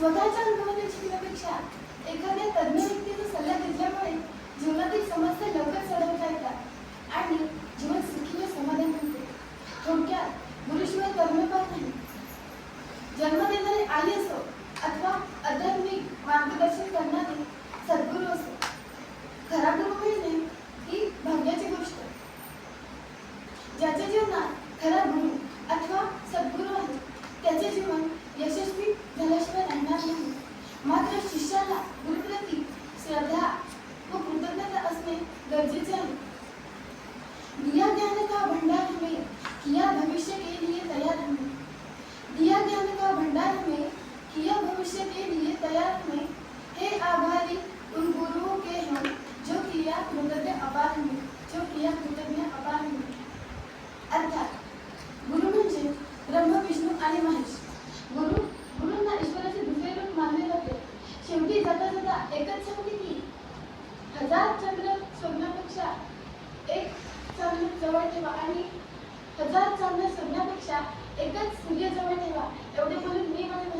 स्वतःच्या अनुभवाने शिकण्यापेक्षा एखाद्या तज्ञ व्यक्तीचा सल्ला घेतल्यामुळे जीवनातील समस्या लवकर सोडवता येतात आणि जीवन सुखी व समाधान मिळते थोडक्यात गुरुशिवाय कर्मपात नाही. जन्म देणारे आई असो गरजेचे आहे. दिया ज्ञान का भंडार हमें? किया भविष्य के लिए तैयार हमें? दिया ज्ञान का भंडार हमें? किया भविष्य के लिए तैयार हमें? हे आभारी उन गुरुओं के हम जो किया कृतज्ञ अपार हमें जो किया कृतज्ञ अपार हमें। अर्थात गुरु म्हणजे ब्रह्म विष्णू आणि महेश। गुरु गुरुंना ईश्वराचे दुसरे रूप मानले जाते. शेवटी जाता जाता एकच सांगते की हजार जवळ ठेवा आणि हजार चांगल्या सोडण्यापेक्षा एकच सूर्य जवळ ठेवा. एवढे बोलून मी माझ्या